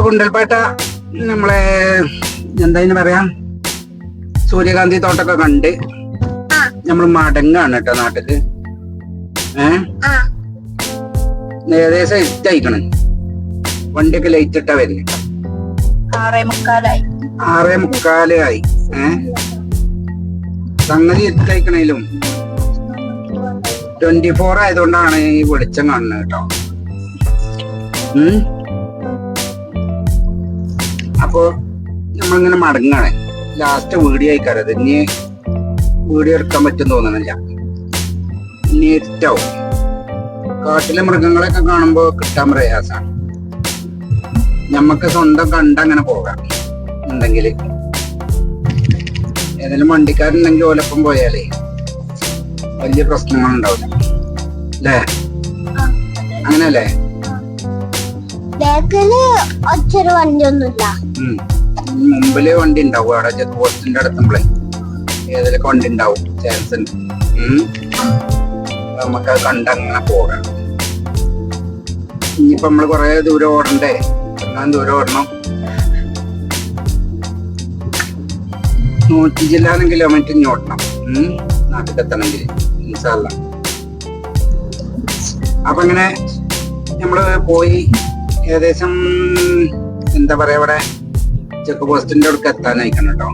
ഗുണ്ടൽപേട്ട നമ്മളെ എന്താ പറയാം? സൂര്യകാന്തി തോട്ടൊക്കെ കണ്ട് നമ്മൾ മടങ്ങാണ് കേട്ടോ നാട്ടിൽ. ഏ? ഏകദേശം എട്ട് ഇറ്റയിക്കണ് വണ്ടിയൊക്കെ ലൈറ്റ് ഇട്ടാ വരുന്നേ. ആറേ മുക്കാലായി. മുക്കാൽ ആയി. ഏ? സംഗതി എത്തിക്കണേലും ട്വന്റി ഫോർ ആയതുകൊണ്ടാണ് ഈ വെളിച്ചം കാണുന്നത് കേട്ടോ ഉം. അപ്പൊ നമ്മളിങ്ങനെ മടങ്ങാണ്. ലാസ്റ്റ് വീഡിയോ ആയിക്കാരത് ഇനി വീഡിയോ എടുക്കാൻ പറ്റും തോന്നണില്ല. ഇനി ഇരുട്ടാവും. കാട്ടിലെ മൃഗങ്ങളെയൊക്കെ കാണുമ്പോ കിട്ടാൻ പ്രയാസാണ്. ഞമ്മക്ക് സ്വന്തം കണ്ടങ്ങനെ പോകാം. ഉണ്ടെങ്കിൽ ഏതെങ്കിലും വണ്ടിക്കാരുണ്ടെങ്കിൽ ഓലപ്പം പോയാലേ വലിയ പ്രശ്നങ്ങൾ ഉണ്ടാവില്ല അല്ലേ അങ്ങനല്ലേ ബാക്കിൽ ഒച്ചൊരു വണ്ടിയൊന്നുമില്ല. മുമ്പിൽ വണ്ടി ഉണ്ടാവും അവിടെ ചെക്ക് പോസ്റ്റിന്റെ അടുത്തുമ്പളേ. ഏതിലൊക്കെ വണ്ടി ഉണ്ടാവും ചാൻസ് ഉണ്ട്. നമുക്ക് അത് കണ്ടങ്ങനെ പോകാം. ഇനിയിപ്പോ നമ്മൾ കൊറേ ദൂരം ഓടണ്ടേ? എന്നാ ദൂരം ഓടണം? നൂറ്റി ചില്ലാനും കിലോമീറ്റർ ഇനി ഓടണം. നാട്ടിലെത്തണമെങ്കിൽ ഇൻഷാല്ല അപ്പൊ ഇങ്ങനെ നമ്മൾ പോയി ഏകദേശം എന്താ പറയാ ഇവിടെ? ചെക്ക് പോസ്റ്റിന്റെ അടുക്ക് എത്താനായിക്കണം കേട്ടോ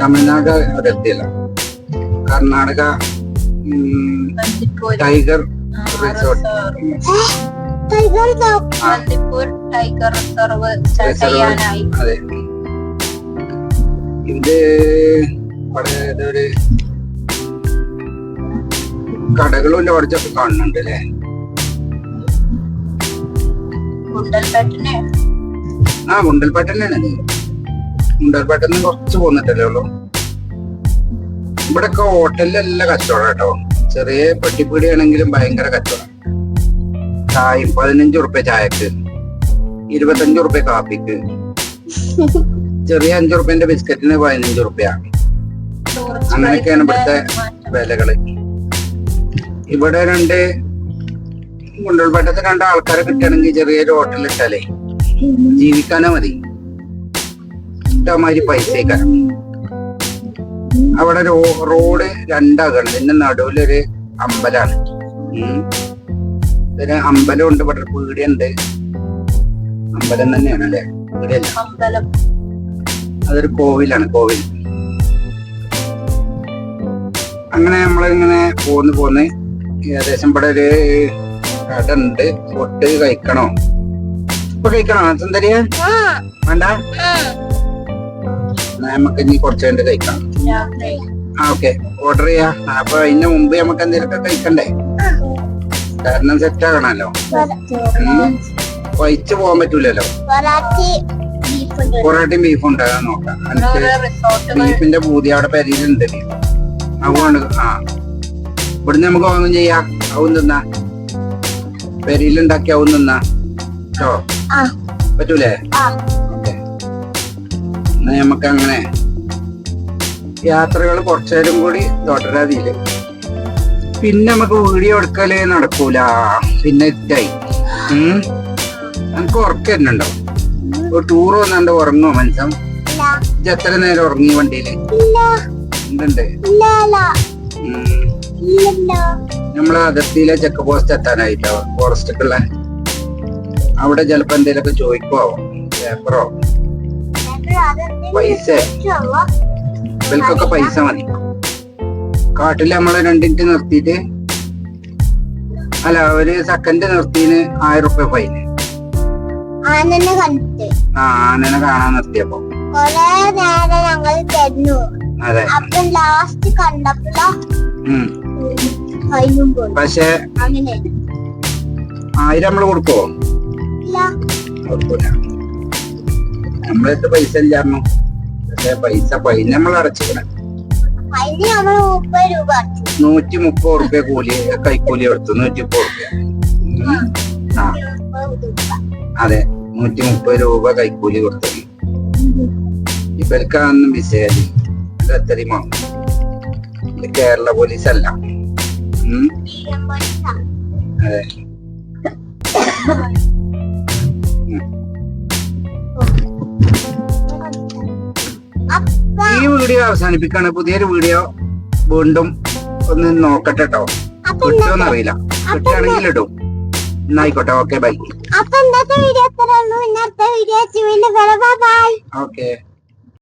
Tamil Nadu അതിർത്തിയല്ല Karnataka tiger resort. Tiger reserve അതെ. ഇത് ഇവിടെ ഇതൊരു കടകളും ലോഡ്ജൊക്കെ കാണുന്നുണ്ട് അല്ലേ ഗുണ്ടൽപേട്ടിന് ആ ഗുണ്ടൽപേട്ട തന്നെയാണ് ഗുണ്ടൽപേട്ട കുറച്ച് പോന്നിട്ടല്ലേ ഉള്ളൂ. ഇവിടെയൊക്കെ ഹോട്ടലിലല്ല കച്ചവടം കേട്ടോ. ചെറിയ പെട്ടിപ്പീടിയാണെങ്കിലും ഭയങ്കര കച്ചവടം. ചായ പതിനഞ്ച് ഉറുപ്പ്യ ചായക്ക് ഇരുപത്തഞ്ച് ഉറുപ്പ്യ കാപ്പിക്ക് ചെറിയ അഞ്ചു റുപ്യന്റെ ബിസ്ക്കറ്റിന് പതിനഞ്ച് ഉറുപ്പ്യ. അങ്ങനെയൊക്കെയാണ് ഇവിടുത്തെ വിലകൾ. ഇവിടെ രണ്ട് ഗുണ്ടൽപേട്ടത്ത് രണ്ട് ആൾക്കാരെ കിട്ടുകയാണെങ്കിൽ ചെറിയൊരു ഹോട്ടലിൽ ഇട്ടാലേ ജീവിക്കാനാ മതി. ഇഷ്ടമാതിരി പൈസക്കാരം അവിടെ റോഡ് രണ്ടാകണം ഇതിന്റെ നടുവിലൊരു അമ്പലാണ്. ഇതിന് ഒരു അമ്പലം ഉണ്ട് ഇവിടെ പീടിയുണ്ട്. അമ്പലം തന്നെയാണ് അല്ലെ പീടിയല്ല അതൊരു കോവിലാണ് കോവിൽ. അങ്ങനെ നമ്മളിങ്ങനെ പോന്ന് പോന്ന് ഏകദേശം ഇവിടെ ഒരു കട ഉണ്ട് ഫുഡ് കഴിക്കണോ? ഇപ്പൊ കഴിക്കണോ സുന്ദരിയ വേണ്ട? നമുക്ക് ഇനി കുറച്ച് കഴിഞ്ഞ് കഴിക്കണം ആ ഓക്കെ. ഓർഡർ ചെയ്യാ. അപ്പൊ അതിന്റെ മുമ്പ് നമുക്ക് എന്തെങ്കിലുമൊക്കെ കഴിക്കണ്ടേ? കാരണം സെറ്റ് ആകണല്ലോ. വഹിച്ചു പോകാൻ പറ്റൂലല്ലോ. പൊറോട്ടയും ബീഫും ഉണ്ടാകാൻ നോക്കാം. ബീഫിന്റെ പൂതി അവിടെ പെരിയിലുണ്ട് അതുകൊണ്ട് ആ. ഇവിടുന്ന് നമുക്ക് വാങ്ങും ചെയ്യാം. അതും തിന്നാ. പെരിയിലുണ്ടാക്കി അവും തിന്നാ കേട്ടോ പറ്റൂലേ എന്നാ നമുക്ക് അങ്ങനെ യാത്രകൾ കുറച്ചേരും കൂടി തുടരാതില്ല പിന്നെ നമുക്ക് വീഡിയോ എടുക്കലേ നടക്കൂല. പിന്നെ ഇതായി. നമുക്ക് ഉറക്കുന്നുണ്ടോ ഒരു ടൂർ വന്നാണ്ട് ഉറങ്ങോ ഇജ്ജ് എത്ര നേരം ഉറങ്ങി വണ്ടിയിൽ ഇല്ല. എന്തുണ്ട്? നമ്മളെ അതിർത്തിയിലെ ചെക്ക് പോസ്റ്റ് എത്താനായിട്ടോ? ഫോറസ്റ്റുള്ള അവിടെ ചിലപ്പോ എന്തെങ്കിലുമൊക്കെ ചോദിക്കോ? പേപ്പറോ പൈസ? ഇവർക്കൊക്കെ പൈസ മതി. കാട്ടിൽ നമ്മളെ രണ്ടിട്ട് നിർത്തിയിട്ട് അല്ല ഒരു സെക്കൻഡ് നിർത്തിന് ആയിരം റുപ്യ ഫൈന്. ആനനെ കണ്ടിട്ട്. ആ ആനനെ കാണാൻ നിർത്തിയപ്പോ. കൊറേ നേരം ഞങ്ങൾ തരുന്നു. അതെ. ലാസ്റ്റ് കണ്ടപ്പോ പക്ഷെ ആയിരം നമ്മൾ കൊടുക്കോ കൊടുക്കൂല. നമ്മളടുത്ത് പൈസ ഇല്ലായിരുന്നു. പക്ഷെ പൈസ പൈന നമ്മൾ അടച്ചിക്കണം നൂറ്റി മുപ്പത് റുപ്യ കൂലി കൈക്കൂലി എടുത്തു നൂറ്റി മുപ്പത് റുപ്യ അതെ നൂറ്റി മുപ്പത് രൂപ കൈക്കൂലി കൊടുത്തു. ഇവർക്കാണെന്നും വിശേഷം കേരള പോലീസ് അല്ല അതെ. ഈ വീഡിയോ അവസാനിപ്പിക്കാണ്. പുതിയൊരു വീഡിയോ വീണ്ടും ഒന്ന് നോക്കട്ടെ കേട്ടോ അറിയില്ല കിട്ടുകയാണെങ്കിൽ ഇടും. എന്നായിക്കോട്ടെ. Okay bye. അപ്പൊ ഇന്നത്തെ വീഡിയോ ഇത്രയുള്ളൂ ഇന്നത്തെ വീഡിയോ ഓക്കെ.